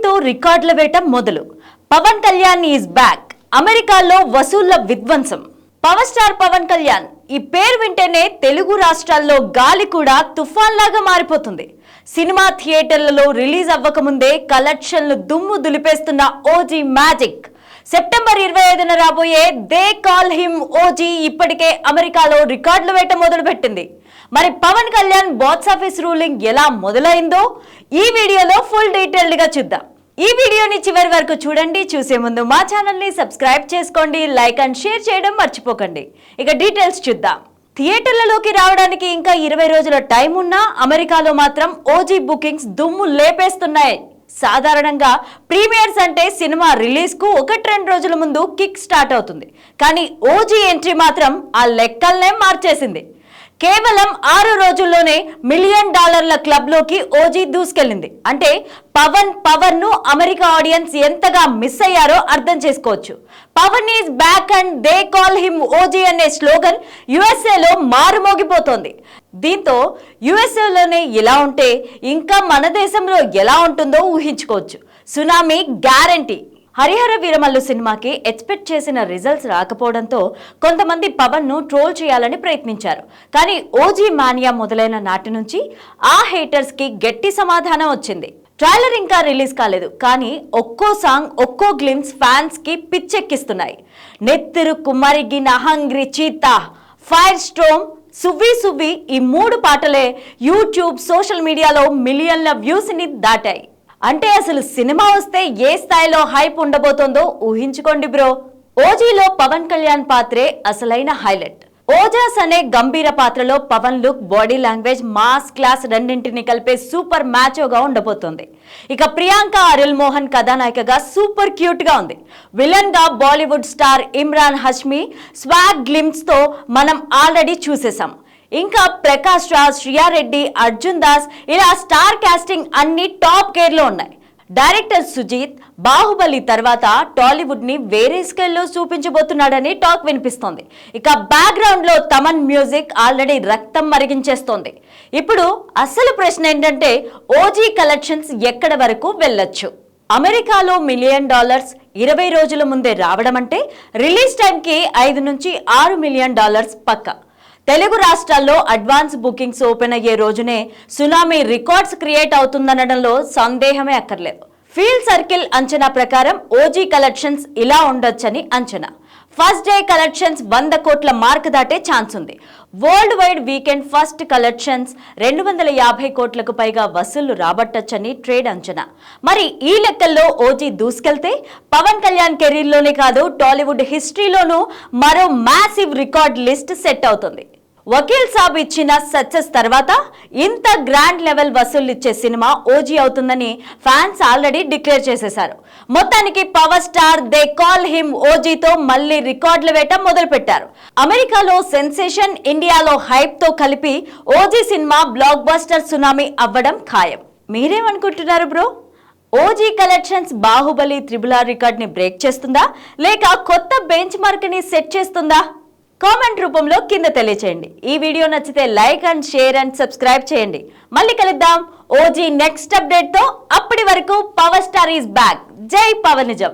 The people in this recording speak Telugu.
ఓజీతో రికార్డుల వేట మొదలు. Pawan Kalyan is back. అమెరికాలో వసూళ్ళ విధ్వంసం. పవర్ స్టార్ పవన్ కళ్యాణ్ ఈ పేరు వింటేనే తెలుగు రాష్ట్రాల్లో గాలి కూడా తుఫాన్ లాగా మారిపోతుంది. సినిమా థియేటర్లలో రిలీజ్ అవ్వకముందే కలెక్షన్లు దుమ్ము దులిపేస్తున్న ఓజీ మ్యాజిక్. సెప్టెంబర్ ఇరవై ఐదున రాబోయే దే కాల్ హిమ్ ఓజీ ఇప్పటికే అమెరికాలో రికార్డులు వేట మొదలుపెట్టింది. మరి Pawan Kalyan box office ruling ఎలా మొదలైందో ఈ వీడియోలో ఫుల్ డీటెయిల్డ్గా చూద్దాం. ఈ వీడియోని చివరి వరకు చూడండి చూసే ముందు మా ఛానల్ని సబ్స్క్రైబ్ చేసుకోండి లైక్ అండ్ షేర్ చేయడం మర్చిపోకండి. ఇక డీటెయిల్స్ చూద్దాం. థియేటర్లలోకి రావడానికి ఇంకా ఇరవై రోజుల టైం ఉన్నా అమెరికాలో మాత్రం ఓజీ బుకింగ్స్ దుమ్ము లేపేస్తున్నాయి. సాధారణంగా ప్రీమియర్స్ అంటే సినిమా రిలీజ్కు ఒకటి రెండు రోజుల ముందు కిక్ స్టార్ట్ అవుతుంది. కానీ ఓజీ ఎంట్రీ మాత్రం ఆ లెక్కల్నే మార్చేసింది. కేవలం ఆరు రోజుల్లోనే మిలియన్ డాలర్ల క్లబ్లోకి ఓజీ దూసుకెళ్ళింది. అంటే పవన్ పవన్ను అమెరికా ఆడియన్స్ ఎంతగా మిస్ అయ్యారో అర్థం చేసుకోవచ్చు. Pawan is back and they call him OG అనే స్లోగన్ యుఎస్ఏలో మారుమోగిపోతోంది. దీంతో యుఎస్ఏలోనే ఇలా ఉంటే ఇంకా మన దేశంలో ఎలా ఉంటుందో ఊహించుకోవచ్చు. Tsunami guarantee. హరిహర వీరమల్లు సినిమాకి ఎక్స్పెక్ట్ చేసిన రిజల్ట్స్ రాకపోవడంతో కొంతమంది పవన్ను ట్రోల్ చేయాలని ప్రయత్నించారు. కానీ ఓజీ మానియా మొదలైన నాటి నుంచి ఆ హేటర్స్కి గట్టి సమాధానం వచ్చింది. ట్రైలర్ ఇంకా రిలీజ్ కాలేదు. కానీ ఒక్కో సాంగ్ ఒక్కో గ్లిమ్స్ ఫ్యాన్స్కి పిచ్చెక్కిస్తున్నాయి. నెత్తిరు కుమ్మరిగిన నహంగ్రి cheetah fire storm Suvvi Suvvi ఈ మూడు పాటలే యూట్యూబ్ సోషల్ మీడియాలో మిలియన్ల వ్యూస్ని దాటాయి. అంటే అసలు సినిమా వస్తే ఏ స్థాయిలో హైప్ ఉండబోతోందో ఊహించుకోండి బ్రో. ఓజీలో పవన్ కళ్యాణ్ పాత్రే అసలైన హైలైట్. ఓజాస్ అనే గంభీర పాత్రలో Pawan look body language mass class రెండింటిని కలిపే సూపర్ మ్యాచోగా ఉండబోతోంది. ఇక ప్రియాంక అరుల్ మోహన్ కథానాయికగా సూపర్ క్యూట్గా ఉంది. విలన్గా Bollywood star Imran Hashmi swag గ్లిమ్స్తో మనం ఆల్రెడీ చూసేసాం ఇంకా ప్రకాష్ రాజ్ శ్రియారెడ్డి అర్జున్ దాస్ ఇలా స్టార్ కాస్టింగ్ అన్ని టాప్ గేర్లో ఉన్నాయి. డైరెక్టర్ సుజీత్ బాహుబలి తర్వాత టాలీవుడ్ని వేరే స్కేల్లో చూపించబోతున్నాడని టాక్ వినిపిస్తోంది. ఇక బ్యాక్గ్రౌండ్లో తమన్ మ్యూజిక్ ఆల్రెడీ రక్తం మరిగించేస్తోంది. ఇప్పుడు అసలు ప్రశ్న ఏంటంటే ఓజీ కలెక్షన్స్ ఎక్కడ వరకు వెళ్ళొచ్చు? అమెరికాలో మిలియన్ డాలర్స్ ఇరవై రోజుల ముందే రావడం అంటే రిలీజ్ టైంకి ఐదు నుంచి ఆరు మిలియన్ డాలర్స్ పక్కా. తెలుగు రాష్ట్రాల్లో అడ్వాన్స్ బుకింగ్స్ ఓపెన్ అయ్యే రోజునే సునామీ రికార్డ్స్ క్రియేట్ అవుతుందనడంలో సందేహమే అక్కర్లేదు. ఫీల్ సర్కిల్ అంచనా ప్రకారం ఓజీ కలెక్షన్స్ ఇలా ఉండొచ్చని అంచనా. ఫస్ట్ డే కలెక్షన్స్ వంద కోట్ల మార్క్ దాటే ఛాన్స్ ఉంది. World wide weekend first collections రెండు వందల యాభై కోట్లకు పైగా వసూళ్ళు రాబట్టొచ్చని ట్రేడ్ అంచనా. మరి ఈ లెక్కల్లో ఓజీ దూసుకెళ్తే? పవన్ కళ్యాణ్ కెరీర్లోనే కాదు టాలీవుడ్ హిస్టరీలోనూ మరో మ్యాసివ్ రికార్డ్ లిస్ట్ సెట్ అవుతుంది. వకీల్ సాబ్ ఇచ్చిన సక్సెస్ తర్వాత ఇంత గ్రాండ్ లెవెల్ వసూళ్ళు ఇచ్చే సినిమా ఓజీ అవుతుందని ఫ్యాన్స్ ఆల్రెడీ డిక్లేర్ చేసేశారు. మొత్తానికి power star they call him ఓజీతో మళ్ళీ రికార్డులు వేట మొదలు పెట్టారు అమెరికాలో సెన్సేషన్ ఇండియాలో హైప్తో కలిపి OG cinema blockbuster tsunami అవ్వడం ఖాయం. మీరేమనుకుంటున్నారు బ్రో? ఓజీ కలెక్షన్స్ బాహుబలి త్రిబులార్ రికార్డ్ని బ్రేక్ చేస్తుందా? లేక కొత్త బెంచ్ మార్క్ని సెట్ చేస్తుందా? కామెంట్ రూపంలో కింద తెలియచేయండి. ఈ వీడియో నచ్చితే like and share and subscribe చేయండి. మళ్ళీ కలుద్దాం. ఓజీ నెక్స్ట్ అప్డేట్తో అప్పటి వరకు పవర్ స్టార్ ఈస్ బ్యాక్. జై పవర్ నిజం.